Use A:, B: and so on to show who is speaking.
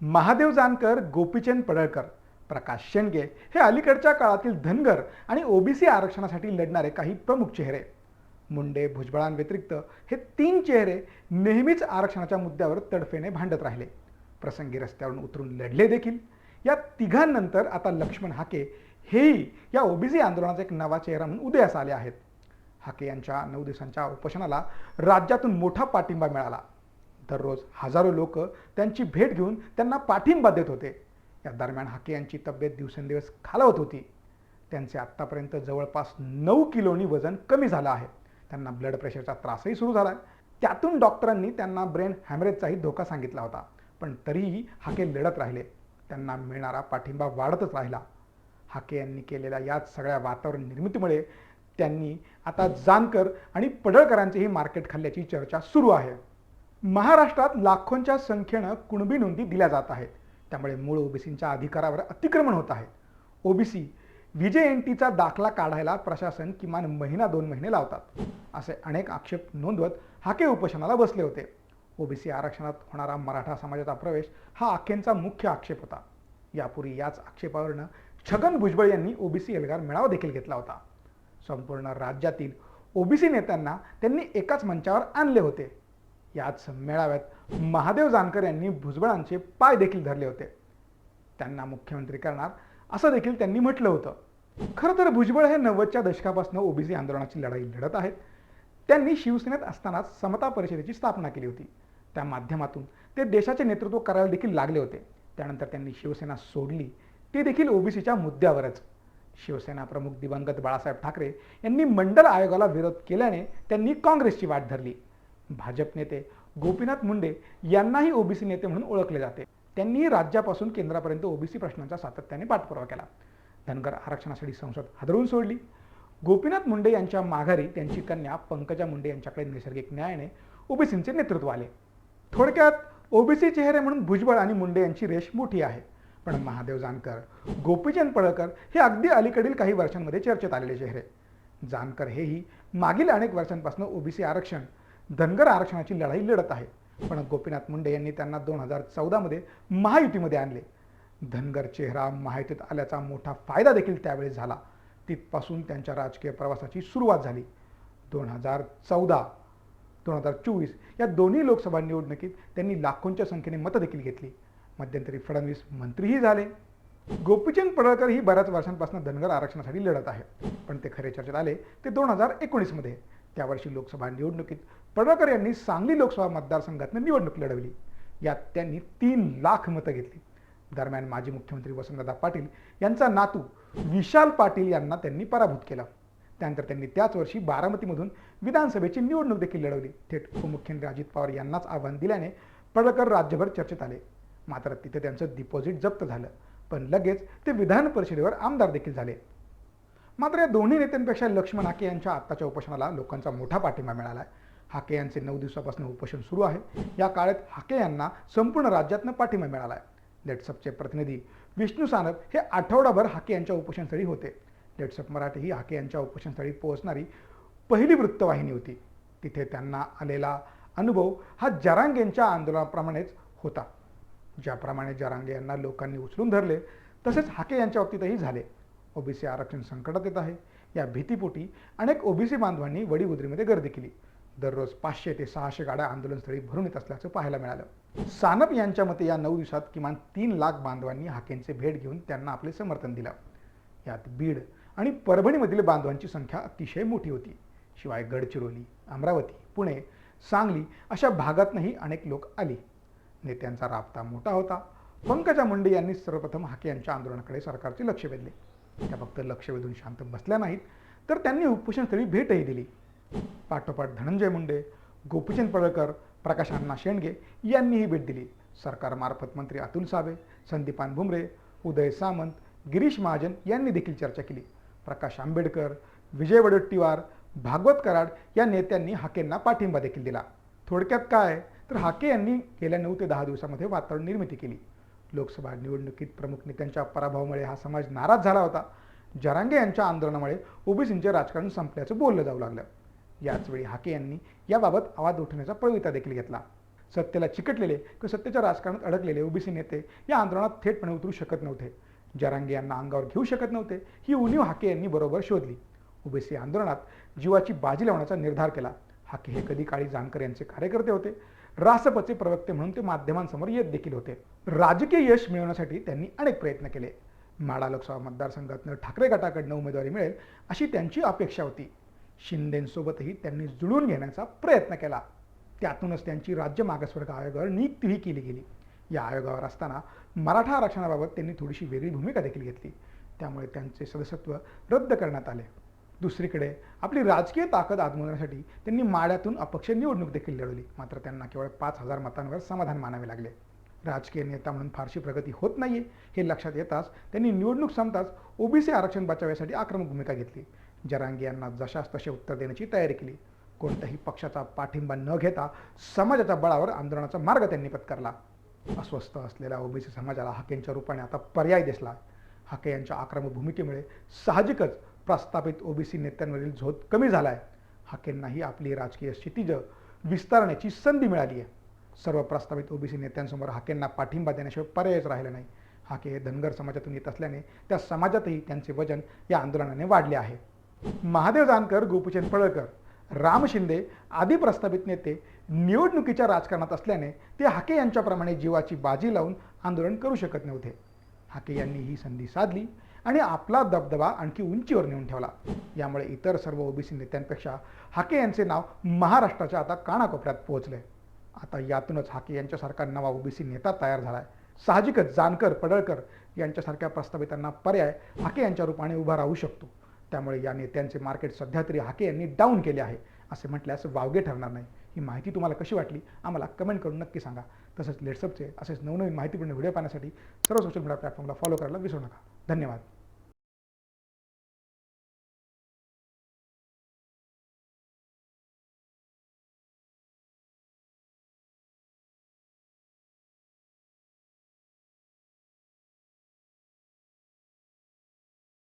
A: महादेव जानकर गोपीचंद पडळकर प्रकाश शेंडगे हे अलीकडच्या काळातील धनगर आणि ओबीसी आरक्षणासाठी लढणारे काही प्रमुख चेहरे. मुंडे भुजबळांव्यतिरिक्त हे तीन चेहरे नेहमीच आरक्षणाच्या मुद्द्यावर तडफेने भांडत राहिले. प्रसंगी रस्त्यावरून उतरून लढले देखील. या तिघांनंतर आता लक्ष्मण हाके हेही या ओबीसी आंदोलनाचा एक नवा चेहरा म्हणून उदयास आले आहेत. हाके यांच्या नऊ दिवसांच्या उपोषणाला राज्यातून मोठा पाठिंबा मिळाला. दररोज हजारो लोक त्यांची भेट घेऊन त्यांना पाठिंबा देत होते. या दरम्यान हाके यांची तब्येत दिवसेंदिवस खालावत होती. त्यांचे आत्तापर्यंत जवळपास नऊ किलोनी वजन कमी झालं आहे. त्यांना ब्लड प्रेशरचा त्रासही सुरू झाला. आहे त्यातून डॉक्टरांनी त्यांना ब्रेन हॅमरेजचाही धोका सांगितला होता. पण तरीही हाके लढत राहिले. त्यांना मिळणारा पाठिंबा वाढतच राहिला. हाके यांनी केलेल्या याच सगळ्या वातावरण निर्मितीमुळे त्यांनी आता जानकर आणि पडळकरांचेही मार्केट खाल्ल्याची चर्चा सुरू आहे. महाराष्ट्रात लाखोंच्या संख्येनं कुणबी नोंदी दिल्या जात आहेत. त्यामुळे मूळ ओबीसींच्या अधिकारावर अतिक्रमण होत आहे. ओबीसी विजय एन टीचा दाखला काढायला प्रशासन किमान महिना दोन महिने लावतात. असे अनेक आक्षेप नोंदवत हाके उपोषणाला बसले होते. ओबीसी आरक्षणात होणारा मराठा समाजाचा प्रवेश हा आखेंचा मुख्य आक्षेप होता. यापूर्वी याच आक्षेपावरनं छगन भुजबळ यांनी ओबीसी एल्गार मेळावा देखील घेतला होता. संपूर्ण राज्यातील ओबीसी नेत्यांना त्यांनी एकाच मंचावर आणले होते. याच मेळाव्यात महादेव जानकर यांनी भुजबळांचे पाय देखील धरले होते. त्यांना मुख्यमंत्री करणार असं देखील त्यांनी म्हटलं होतं. खरं तर भुजबळ हे नव्वदच्या दशकापासून ओबीसी आंदोलनाची लढाई लढत आहेत. त्यांनी शिवसेनेत असतानाच समता परिषदेची स्थापना केली होती. त्या माध्यमातून ते देशाचे नेतृत्व करायला देखील लागले होते. त्यानंतर त्यांनी शिवसेना सोडली. ते देखील ओबीसीच्या मुद्द्यावरच. शिवसेना प्रमुख दिवंगत बाळासाहेब ठाकरे यांनी मंडल आयोगाला विरोध केल्याने त्यांनी काँग्रेसची वाट धरली. भाजप नेते गोपीनाथ मुंडे यांनाही ओबीसी नेते म्हणून ओळखले जाते. त्यांनी राज्यापासून केंद्रापर्यंत ओबीसी प्रश्नांचा सातत्याने पाठपुरावा केला. धनगर आरक्षणासाठी संसद हादरवून सोडली. गोपीनाथ मुंडे यांच्या माघारी त्यांची कन्या पंकजा मुंडे यांच्याकडे नैसर्गिक न्यायाने ओबीसींचे नेतृत्व आले. थोडक्यात ओबीसी चेहरे म्हणून भुजबळ आणि मुंडे यांची रेष मोठी आहे. पण महादेव जानकर गोपीचंद पळकर हे अगदी अलीकडील काही वर्षांमध्ये चर्चेत आलेले चेहरे. जानकर हेही मागील अनेक वर्षांपासून ओबीसी आरक्षण धनगर आरक्षणाची लढाई लढत आहे. पण गोपीनाथ मुंडे यांनी त्यांना दोन हजार चौदामध्ये महायुतीमध्ये आणले. धनगर चेहरा महायुतीत आल्याचा मोठा फायदा देखील त्यावेळी झाला. तिथपासून त्यांच्या राजकीय प्रवासाची सुरुवात झाली. दोन हजार चौदा दोन हजार चोवीस या दोन्ही लोकसभा निवडणुकीत त्यांनी लाखोंच्या संख्येने मतं देखील घेतली. मध्यंतरी फडणवीस मंत्रीही झाले. गोपीचंद पडळकर ही बऱ्याच वर्षांपासून धनगर आरक्षणासाठी लढत आहे. पण ते खरे चर्चेत आले ते दोन हजार एकोणीसमध्ये. त्यावर्षी लोकसभा निवडणुकीत पडळकर यांनी सांगली लोकसभा मतदारसंघातून निवडणूक लढवली. यात त्यांनी तीन लाख मतं घेतली. दरम्यान माजी मुख्यमंत्री वसंतदादा पाटील यांचा नातू विशाल पाटील यांना त्यांनी पराभूत केला. त्यानंतर त्यांनी त्याच वर्षी बारामतीमधून विधानसभेची निवडणूक देखील लढवली. थेट उपमुख्यमंत्री अजित पवार यांनाच आव्हान दिल्याने पडळकर राज्यभर चर्चेत आले. मात्र तिथे त्यांचं डिपॉझिट जप्त झालं पण लगेच ते विधान परिषदेवर आमदार देखील झाले. मात्र या दोन्ही नेत्यांपेक्षा लक्ष्मण आके यांच्या आत्ताच्या उपोषणाला लोकांचा मोठा पाठिंबा मिळाला आहे हाके यांचे नऊ दिवसापासून उपोषण सुरू आहे. या काळात हाके यांना संपूर्ण राज्यातनं पाठिंबा मिळाला आहे लेट्सअपचे प्रतिनिधी विष्णू सानप हे आठवडाभर हाके यांच्या उपोषणस्थळी होते. लेट्सअप मराठी ही हाके यांच्या उपोषणस्थळी पोहोचणारी पहिली वृत्तवाहिनी होती. तिथे त्यांना आलेला अनुभव हा जरांगेंच्या आंदोलनाप्रमाणेच होता. ज्याप्रमाणे जरांगे यांना लोकांनी उचलून धरले तसेच हाके यांच्या बाबतीतही झाले. ओबीसी आरक्षण संकटात येत आहे. या भीतीपोटी अनेक ओबीसी बांधवांनी वडीउद्रीमध्ये गर्दी केली. दररोज पाचशे ते सहाशे गाड्या आंदोलनस्थळी भरून येत असल्याचं पाहायला मिळालं. सानप यांच्या मते या नऊ दिवसात किमान तीन लाख बांधवांनी हाकेंचे भेट घेऊन त्यांना आपले समर्थन दिलं. यात बीड आणि परभणीमधील बांधवांची संख्या अतिशय मोठी होती. शिवाय गडचिरोली अमरावती पुणे सांगली अशा भागातनंही अनेक लोक आली. नेत्यांचा राबता मोठा होता. पंकजा मुंडे यांनी सर्वप्रथम हाके यांच्या आंदोलनाकडे सरकारचे लक्ष वेधले. त्या फक्त लक्ष वेधून शांत बसल्या नाहीत तर त्यांनी उपोषणस्थळी भेटही दिली. पाठोपाठ धनंजय मुंडे गोपीचंद पडळकर प्रकाश अण्णा शेंडगे यांनीही भेट दिली. सरकारमार्फत मंत्री अतुल सावे संदीपान भुमरे उदय सामंत गिरीश महाजन यांनी देखील चर्चा केली. प्रकाश आंबेडकर विजय वडेट्टीवार भागवत कराड या नेत्यांनी हाकेंना पाठिंबा देखील दिला. थोडक्यात काय? तर हाके यांनी गेल्या नऊ ते दहा दिवसामध्ये वातावरण निर्मिती केली. लोकसभा निवडणुकीत प्रमुख नेत्यांच्या पराभवामुळे हा समाज नाराज झाला होता. जरांगे यांच्या आंदोलनामुळे ओबीसींचे राजकारण संपल्याचं बोललं जाऊ लागलं. याचवेळी हाके यांनी याबाबत आवाज उठवण्याचा प्रविता देखील घेतला. सत्तेला चिकटलेले किंवा सत्तेच्या राजकारणात अडकलेले ओबीसी नेते या आंदोलनात थेटपणे उतरू शकत नव्हते. जरांगे यांना अंगावर घेऊ शकत नव्हते ही उणीव हाके यांनी बरोबर शोधली. ओबीसी आंदोलनात जीवाची बाजी लावण्याचा निर्धार केला. हाके हे कधी काळी जानकर यांचे कार्यकर्ते होते? रासपचे प्रवक्ते म्हणून ते माध्यमांसमोर येत देखील होते. राजकीय यश मिळवण्यासाठी त्यांनी अनेक प्रयत्न केले. माडा लोकसभा मतदारसंघातनं ठाकरे गटाकडनं उमेदवारी मिळेल अशी त्यांची अपेक्षा होती. शिंदेंसोबतही त्यांनी जुळून घेण्याचा प्रयत्न केला. त्यातूनच त्यांची राज्य मागासवर्ग आयोगावर नियुक्तीही केली गेली. या आयोगावर असताना मराठा आरक्षणाबाबत त्यांनी थोडीशी वेगळी भूमिका देखील घेतली. त्यामुळे त्यांचे सदस्यत्व रद्द करण्यात आले. दुसरीकडे आपली राजकीय ताकद आजमवण्यासाठी त्यांनी माड्यातून अपक्ष निवडणूक देखील लढवली. मात्र त्यांना केवळ पाच हजार मतांवर समाधान मानावे लागले. राजकीय नेता म्हणून फारशी प्रगती होत नाहीये हे लक्षात येताच त्यांनी निवडणूक संपताच ओबीसी आरक्षण बचावासाठी आक्रमक भूमिका घेतली. जरांगे यांना जशास तसे उत्तर देण्याची तयारी केली. कोणत्याही पक्षाचा पाठिंबा न घेता समाजाच्या बळावर आंदोलनाचा मार्ग त्यांनी पत्करला. अस्वस्थ असलेल्या ओबीसी समाजाला हाकेंच्या रूपाने आता पर्याय दिसला. हाके यांच्या आक्रमक भूमिकेमुळे साहजिकच प्रस्थापित ओबीसी नेत्यांवरील झोत कमी झाला आहे हाकेंनाही आपली राजकीय क्षितिज विस्तारण्याची संधी मिळाली आहे. सर्व प्रस्तावित ओबीसी नेत्यांसमोर हाकेंना पाठिंबा देण्याशिवाय पर्यायच राहिला नाही. हाके हे धनगर समाजातून येत असल्याने त्या समाजातही त्यांचे वजन या आंदोलनाने वाढले आहे. महादेव जानकर गोपीचंद पडळकर राम शिंदे आदी प्रस्तावित नेते निवडणुकीच्या राजकारणात असल्याने ते हाके यांच्याप्रमाणे जीवाची बाजी लावून आंदोलन करू शकत नव्हते. हाके यांनी ही संधी साधली आणि आपला दबदबा आणखी उंचीवर नेऊन ठेवला. यामुळे इतर सर्व ओबीसी नेत्यांपेक्षा हाके यांचे नाव महाराष्ट्राच्या आता कानाकोपऱ्यात पोहोचले. आता यातूनच हाके यांच्यासारखा नवा ओबीसी नेता तयार झाला आहे साहजिकच जानकर पडळकर यांच्यासारख्या प्रस्तावितांना पर्याय हाके यांच्या रूपाने उभा राहू शकतो. त्यामुळे या नेत्यांचे मार्केट सध्या तरी हाके यांनी डाऊन केले आहे असे म्हटल्यास वावगे ठरणार नाही. ही माहिती तुम्हाला कशी वाटली आम्हाला कमेंट करून नक्की सांगा. तसंच लेट्सअपचे असेच नवनवीन माहितीपूर्ण व्हिडिओ पाहण्यासाठी सर्व सोशल मीडिया प्लॅटफॉर्मला फॉलो करायला विसरू नका. धन्यवाद.